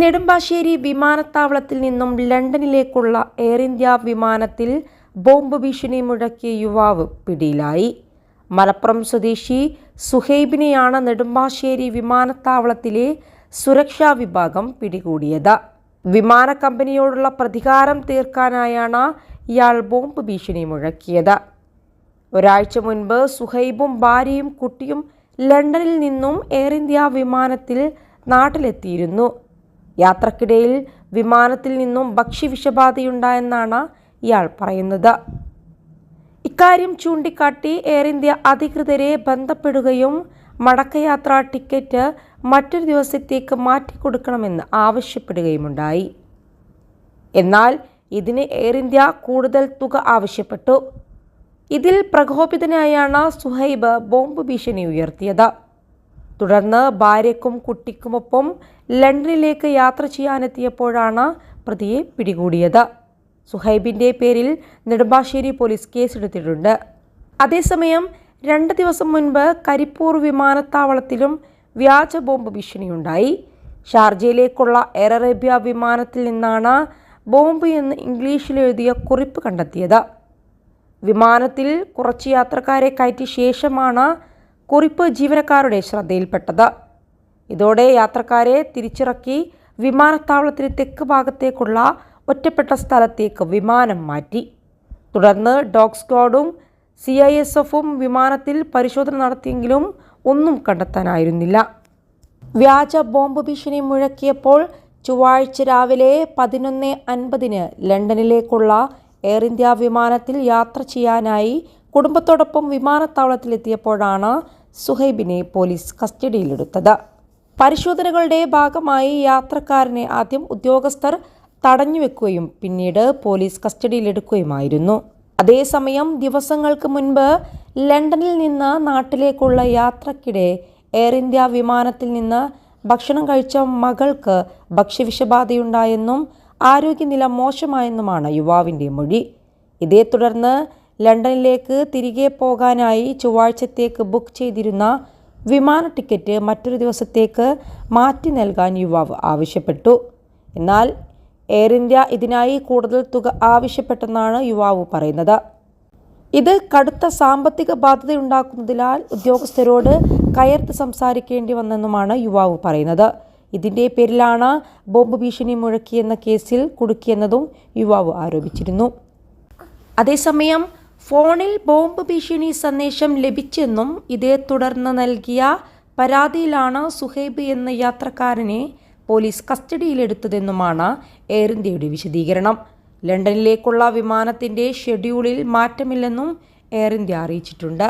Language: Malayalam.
നെടുമ്പാശ്ശേരി വിമാനത്താവളത്തിൽ നിന്നും ലണ്ടനിലേക്കുള്ള എയർ ഇന്ത്യ വിമാനത്തിൽ ബോംബ് ഭീഷണി മുഴക്കിയ യുവാവ് പിടിയിലായി. മലപ്പുറം സ്വദേശി സുഹൈബിനെയാണ് നെടുമ്പാശ്ശേരി വിമാനത്താവളത്തിലെ സുരക്ഷാ വിഭാഗം പിടികൂടിയത്. വിമാന കമ്പനിയോടുള്ള പ്രതികാരം തീർക്കാനായാണ് ഇയാൾ ബോംബ് ഭീഷണി മുഴക്കിയത്. ഒരാഴ്ച മുൻപ് സുഹൈബും ഭാര്യയും കുട്ടിയും ലണ്ടനിൽ നിന്നും എയർ ഇന്ത്യ വിമാനത്തിൽ നാട്ടിലെത്തിയിരുന്നു. യാത്രക്കിടയിൽ വിമാനത്തിൽ നിന്നും ഭക്ഷ്യവിഷബാധയുണ്ടായെന്നാണ് ഇയാൾ പറയുന്നത്. ഇക്കാര്യം ചൂണ്ടിക്കാട്ടി എയർ ഇന്ത്യ അധികൃതരെ ബന്ധപ്പെടുകയും മടക്കയാത്രാ ടിക്കറ്റ് മറ്റൊരു ദിവസത്തേക്ക് മാറ്റിക്കൊടുക്കണമെന്ന് ആവശ്യപ്പെടുകയുമുണ്ടായി. എന്നാൽ ഇതിന് എയർ ഇന്ത്യ കൂടുതൽ തുക ആവശ്യപ്പെട്ടു. ഇതിൽ പ്രകോപിതനായാണ് സുഹൈബ് ബോംബ് ഭീഷണി ഉയർത്തിയത്. തുടർന്ന് ഭാര്യയ്ക്കും കുട്ടിക്കുമൊപ്പം ലണ്ടനിലേക്ക് യാത്ര ചെയ്യാനെത്തിയപ്പോഴാണ് പ്രതിയെ പിടികൂടിയത്. സുഹൈബിന്റെ പേരിൽ നെടുമ്പാശ്ശേരി പോലീസ് കേസെടുത്തിട്ടുണ്ട്. അതേസമയം രണ്ട് ദിവസം മുൻപ് കരിപ്പൂർ വിമാനത്താവളത്തിലും വ്യാജ ബോംബ് ഭീഷണിയുണ്ടായി. ഷാർജയിലേക്കുള്ള എയർ അറേബ്യ വിമാനത്തിൽ നിന്നാണ് ബോംബ് എന്ന് ഇംഗ്ലീഷിൽ എഴുതിയ കുറിപ്പ് കണ്ടെത്തിയത്. വിമാനത്തിൽ കുറച്ച് യാത്രക്കാരെ കയറ്റിയ ശേഷമാണ് കുറിപ്പ് ജീവനക്കാരുടെ ശ്രദ്ധയിൽപ്പെട്ടത്. ഇതോടെ യാത്രക്കാരെ തിരിച്ചിറക്കി വിമാനത്താവളത്തിന് തെക്ക് ഭാഗത്തേക്കുള്ള ഒറ്റപ്പെട്ട സ്ഥലത്തേക്ക് വിമാനം മാറ്റി. തുടർന്ന് ഡോഗ് സ്ക്വാഡും സി ഐ എസ് എഫും വിമാനത്തിൽ പരിശോധന നടത്തിയെങ്കിലും ഒന്നും കണ്ടെത്താനായിരുന്നില്ല. വ്യാജ ബോംബ് ഭീഷണി മുഴക്കിയപ്പോൾ ചൊവ്വാഴ്ച രാവിലെ പതിനൊന്ന് അൻപതിന് ലണ്ടനിലേക്കുള്ള എയർ ഇന്ത്യ വിമാനത്തിൽ യാത്ര ചെയ്യാനായി കുടുംബത്തോടൊപ്പം വിമാനത്താവളത്തിലെത്തിയപ്പോഴാണ് സുഹൈബിനെ പോലീസ് കസ്റ്റഡിയിലെടുത്തത്. പരിശോധനകളുടെ ഭാഗമായി യാത്രക്കാരനെ ആദ്യം ഉദ്യോഗസ്ഥർ തടഞ്ഞുവെക്കുകയും പിന്നീട് പോലീസ് കസ്റ്റഡിയിലെടുക്കുകയുമായിരുന്നു. അതേസമയം ദിവസങ്ങൾക്ക് മുൻപ് ലണ്ടനിൽ നിന്ന് നാട്ടിലേക്കുള്ള യാത്രക്കിടെ എയർ ഇന്ത്യ വിമാനത്തിൽ നിന്ന് ഭക്ഷണം കഴിച്ച മകൾക്ക് ഭക്ഷ്യവിഷബാധയുണ്ടായെന്നും ആരോഗ്യനില മോശമായെന്നുമാണ് യുവാവിന്റെ മൊഴി. ഇതേ തുടർന്ന് ലണ്ടനിലേക്ക് തിരികെ പോകാനായി ചൊവ്വാഴ്ചത്തേക്ക് ബുക്ക് ചെയ്തിരുന്ന വിമാന ടിക്കറ്റ് മറ്റൊരു ദിവസത്തേക്ക് മാറ്റി നൽകാൻ യുവാവ് ആവശ്യപ്പെട്ടു. എന്നാൽ എയർ ഇന്ത്യ ഇതിനായി കൂടുതൽ തുക ആവശ്യപ്പെട്ടെന്നാണ് യുവാവ് പറയുന്നത്. ഇത് കടുത്ത സാമ്പത്തിക ബാധ്യതയുണ്ടാക്കുന്നതിനാൽ ഉദ്യോഗസ്ഥരോട് കയർത്ത് സംസാരിക്കേണ്ടി വന്നെന്നുമാണ് യുവാവ് പറയുന്നത്. ഇതിന്റെ പേരിലാണ് ബോംബ് ഭീഷണി മുഴക്കിയെന്ന കേസിൽ കുടുക്കിയെന്നതും യുവാവ് ആരോപിച്ചിരുന്നു. അതേസമയം ഫോണിൽ ബോംബ് ഭീഷണി സന്ദേശം ലഭിച്ചെന്നും ഇതേ തുടർന്ന് നൽകിയ പരാതിയിലാണ് സുഹൈബ് എന്ന യാത്രക്കാരനെ പോലീസ് കസ്റ്റഡിയിലെടുത്തതെന്നുമാണ് എയർ ഇന്ത്യയുടെ വിശദീകരണം. ലണ്ടനിലേക്കുള്ള വിമാനത്തിന്റെ ഷെഡ്യൂളിൽ മാറ്റമില്ലെന്നും എയർ ഇന്ത്യ അറിയിച്ചിട്ടുണ്ട്.